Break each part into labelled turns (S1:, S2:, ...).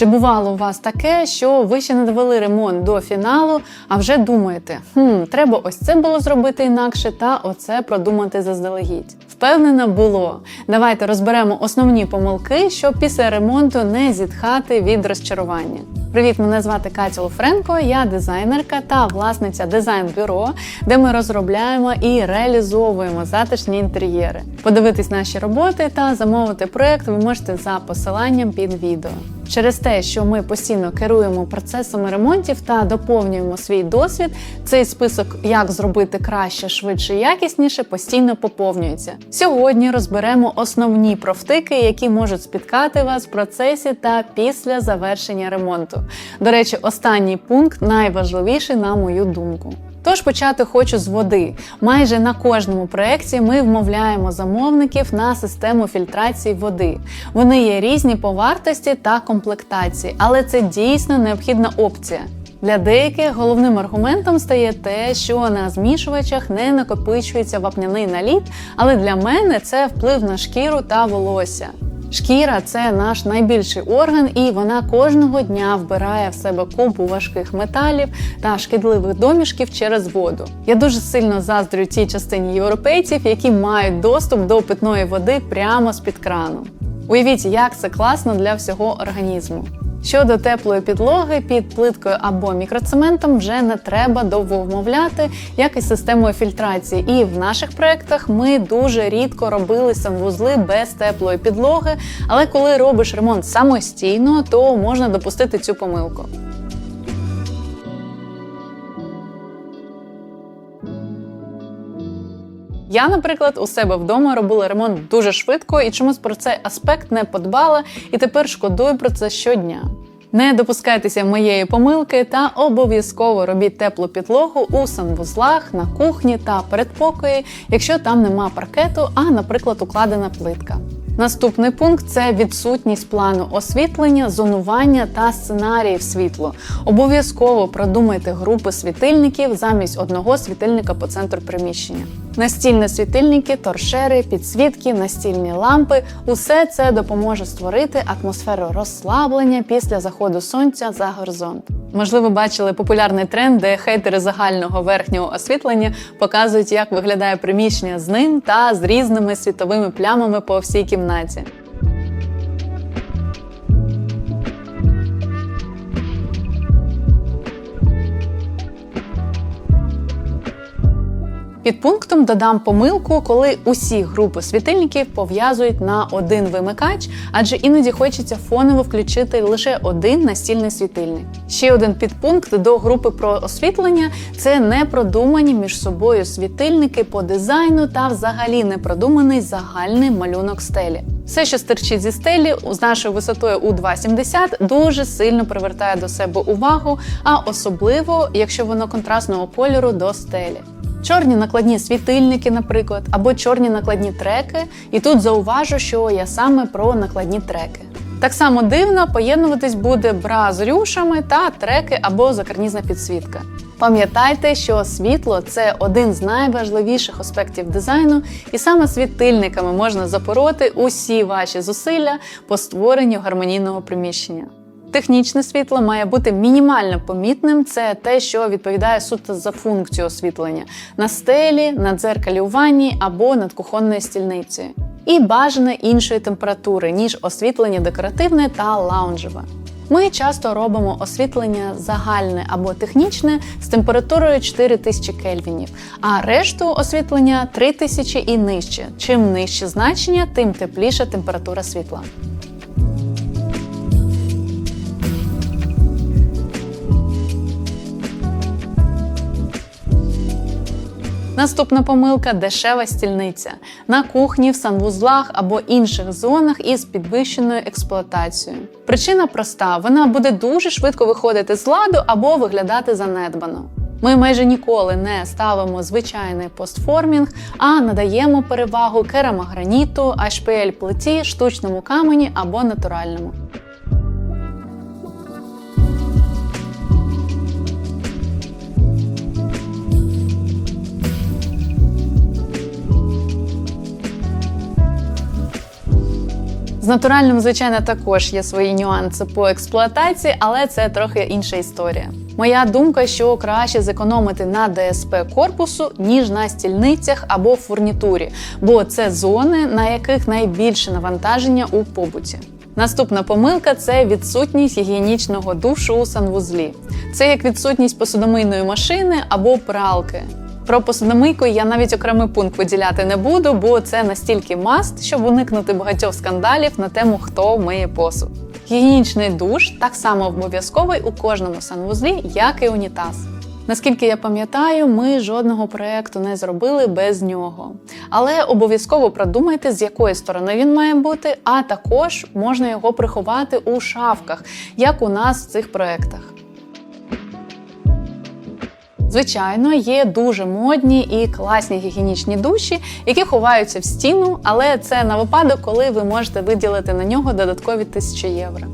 S1: Чи бувало у вас таке, що ви ще не довели ремонт до фіналу, а вже думаєте, хм, треба ось це було зробити інакше, та оце продумати заздалегідь? Впевнена, було. Давайте розберемо основні помилки, щоб після ремонту не зітхати від розчарування. Привіт, мене звати Катя Луфренко, я дизайнерка та власниця дизайн-бюро, де ми розробляємо і реалізовуємо затишні інтер'єри. Подивитись наші роботи та замовити проект ви можете за посиланням під відео. Через те, що ми постійно керуємо процесами ремонтів та доповнюємо свій досвід, цей список, як зробити краще, швидше, якісніше, постійно поповнюється. Сьогодні розберемо основні профтики, які можуть спіткати вас в процесі та після завершення ремонту. До речі, останній пункт найважливіший на мою думку. Тож почати хочу з води. Майже на кожному проєкті ми вмовляємо замовників на систему фільтрації води. Вони є різні по вартості та комплектації, але це дійсно необхідна опція. Для деяких головним аргументом стає те, що на змішувачах не накопичується вапняний наліт, але для мене це вплив на шкіру та волосся. Шкіра це наш найбільший орган, і вона кожного дня вбирає в себе купу важких металів та шкідливих домішків через воду. Я дуже сильно заздрю тій частині європейців, які мають доступ до питної води прямо з під крану. Уявіть, як це класно для всього організму. Щодо теплої підлоги під плиткою або мікроцементом вже не треба довго вмовляти, як і системою фільтрації. І в наших проєктах ми дуже рідко робили санвузли без теплої підлоги, але коли робиш ремонт самостійно, то можна допустити цю помилку. Я, наприклад, у себе вдома робила ремонт дуже швидко і чомусь про цей аспект не подбала, і тепер шкодую про це щодня. Не допускайтеся моєї помилки та обов'язково робіть теплу підлогу у санвузлах, на кухні та передпокої, якщо там нема паркету, а, наприклад, укладена плитка. Наступний пункт це відсутність плану освітлення, зонування та сценаріїв світлу. Обов'язково продумайте групи світильників замість одного світильника по центру приміщення. Настільні світильники, торшери, підсвітки, настільні лампи усе це допоможе створити атмосферу розслаблення після заходу сонця за горизонт. Можливо, бачили популярний тренд, де хейтери загального верхнього освітлення показують, як виглядає приміщення з ним та з різними світовими плямами по всій кімнаті. Знаете. Під пунктом додам помилку, коли усі групи світильників пов'язують на один вимикач, адже іноді хочеться фоново включити лише один настільний світильник. Ще один підпункт до групи про освітлення це непродумані між собою світильники по дизайну та взагалі непродуманий загальний малюнок стелі. Все, що стирчить зі стелі з нашою висотою у 2,70, дуже сильно привертає до себе увагу, а особливо, якщо воно контрастного кольору до стелі. Чорні накладні світильники, наприклад, або чорні накладні треки. І тут зауважу, що я саме про накладні треки. Так само дивно поєднуватись буде бра з рюшами та треки або закарнізна підсвітка. Пам'ятайте, що світло це один з найважливіших аспектів дизайну, і саме світильниками можна запороти усі ваші зусилля по створенню гармонійного приміщення. Технічне світло має бути мінімально помітним. Це те, що відповідає суто за функцію освітлення на стелі, на дзеркалі у ванні або над кухонною стільницею. І бажане іншої температури, ніж освітлення декоративне та лаунжеве. Ми часто робимо освітлення загальне або технічне з температурою 4000 кельвінів, а решту освітлення 3000 і нижче. Чим нижче значення, тим тепліша температура світла. Наступна помилка дешева стільниця на кухні, в санвузлах або інших зонах із підвищеною експлуатацією. Причина проста: вона буде дуже швидко виходити з ладу або виглядати занедбано. Ми майже ніколи не ставимо звичайний постформінг, а надаємо перевагу керамограніту, HPL плиті, штучному камені або натуральному. Натуральним, звичайно, також є свої нюанси по експлуатації, але це трохи інша історія. Моя думка, що краще зекономити на ДСП корпусу, ніж на стільницях або фурнітурі, бо це зони, на яких найбільше навантаження у побуті. Наступна помилка це відсутність гігієнічного душу у санвузлі. Це як відсутність посудомийної машини або пралки. Про посудомийку я навіть окремий пункт виділяти не буду, бо це настільки маст, щоб уникнути багатьох скандалів на тему, хто миє посуд. Гігієнічний душ так само обов'язковий у кожному санвузлі, як і унітаз. Наскільки я пам'ятаю, ми жодного проєкту не зробили без нього. Але обов'язково продумайте, з якої сторони він має бути, а також можна його приховати у шафках, як у нас в цих проєктах. Звичайно, є дуже модні і класні гігієнічні душі, які ховаються в стіну, але це на випадок, коли ви можете виділити на нього додаткові тисячі євро.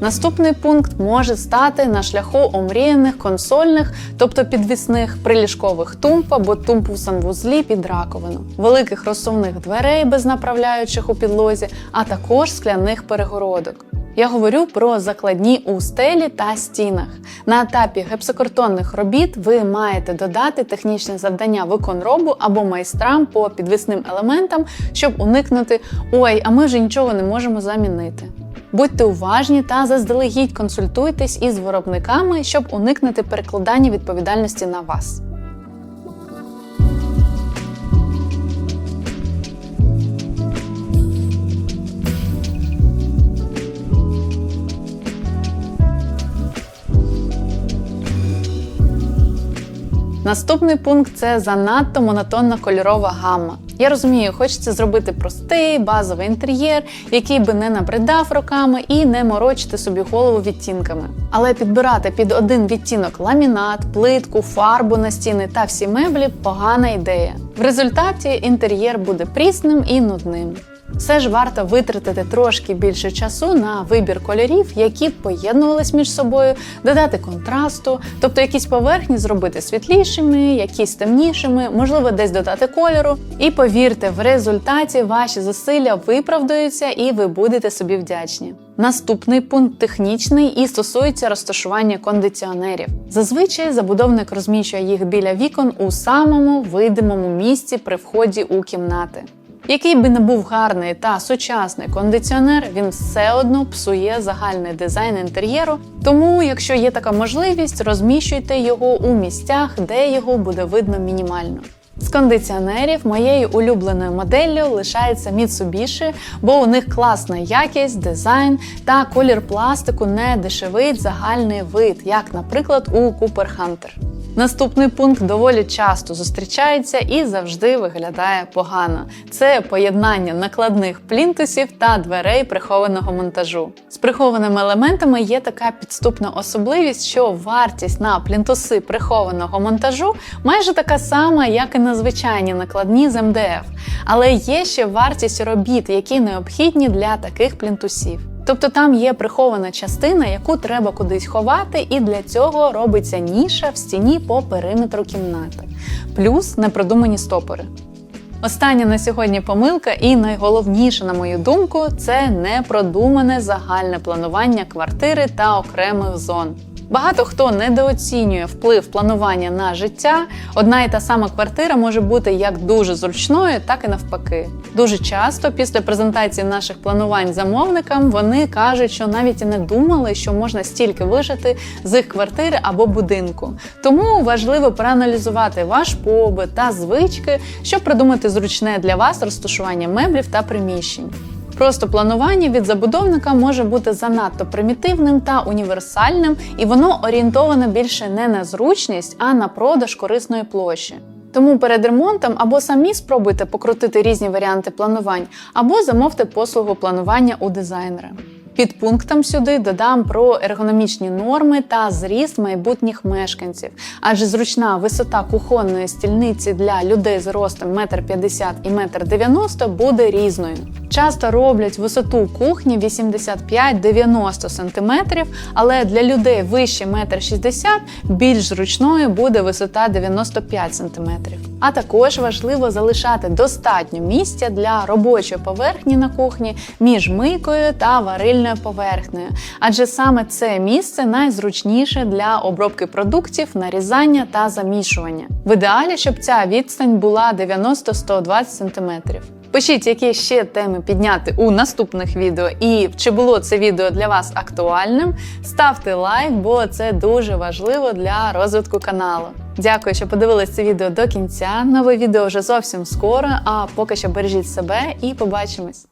S1: Наступний пункт може стати на шляху омріяних консольних, тобто підвісних приліжкових тумб або тумб у санвузлі під раковину, великих розсувних дверей без направляючих у підлозі, а також скляних перегородок. Я говорю про закладні у стелі та стінах. На етапі гепсокартонних робіт ви маєте додати технічне завдання виконробу або майстрам по підвісним елементам, щоб уникнути ой, а ми вже нічого не можемо замінити. Будьте уважні та заздалегідь консультуйтесь із виробниками, щоб уникнути перекладання відповідальності на вас. Наступний пункт це занадто монотонна кольорова гамма. Я розумію, хочеться зробити простий базовий інтер'єр, який би не набридав роками і не морочити собі голову відтінками. Але підбирати під один відтінок ламінат, плитку, фарбу на стіни та всі меблі погана ідея. В результаті інтер'єр буде прісним і нудним. Все ж варто витратити трошки більше часу на вибір кольорів, які поєднувались між собою, додати контрасту, тобто якісь поверхні зробити світлішими, якісь темнішими, можливо, десь додати кольору. І повірте, в результаті ваші зусилля виправдаються і ви будете собі вдячні. Наступний пункт технічний і стосується розташування кондиціонерів. Зазвичай забудовник розміщує їх біля вікон у самому видимому місці при вході у кімнати. Який би не був гарний та сучасний кондиціонер, він все одно псує загальний дизайн інтер'єру. Тому, якщо є така можливість, розміщуйте його у місцях, де його буде видно мінімально. З кондиціонерів моєю улюбленою моделлю лишається Mitsubishi, бо у них класна якість, дизайн та колір пластику не дешевить загальний вид, як, наприклад, у Cooper Hunter. Наступний пункт доволі часто зустрічається і завжди виглядає погано. Це поєднання накладних плінтусів та дверей прихованого монтажу. З прихованими елементами є така підступна особливість, що вартість на плінтуси прихованого монтажу майже така сама, як і на звичайні накладні з МДФ. Але є ще вартість робіт, які необхідні для таких плінтусів. Тобто там є прихована частина, яку треба кудись ховати, і для цього робиться ніша в стіні по периметру кімнати, плюс непродумані стопори. Остання на сьогодні помилка, і найголовніше, на мою думку, це непродумане загальне планування квартири та окремих зон. Багато хто недооцінює вплив планування на життя. Одна і та сама квартира може бути як дуже зручною, так і навпаки. Дуже часто після презентації наших планувань замовникам вони кажуть, що навіть і не думали, що можна стільки вижити з їх квартири або будинку. Тому важливо проаналізувати ваш побит та звички, щоб придумати зручне для вас розташування меблів та приміщень. Просто планування від забудовника може бути занадто примітивним та універсальним, і воно орієнтовано більше не на зручність, а на продаж корисної площі. Тому перед ремонтом або самі спробуйте покрутити різні варіанти планувань, або замовте послугу планування у дизайнера. Під пунктом сюди додам про ергономічні норми та зріст майбутніх мешканців, адже зручна висота кухонної стільниці для людей з ростом 1,50 м і 1,90 м буде різною. часто роблять висоту кухні 85-90 см, але для людей вище 1,60 м більш зручною буде висота 95 см. А також важливо залишати достатньо місця для робочої поверхні на кухні між мийкою та варильною поверхнею, адже саме це місце найзручніше для обробки продуктів, нарізання та замішування. В ідеалі, щоб ця відстань була 90-120 см. Пишіть, які ще теми підняти у наступних відео, і чи було це відео для вас актуальним. Ставте лайк, бо це дуже важливо для розвитку каналу. Дякую, що подивились це відео до кінця. Нове відео вже зовсім скоро. А поки що бережіть себе і побачимось.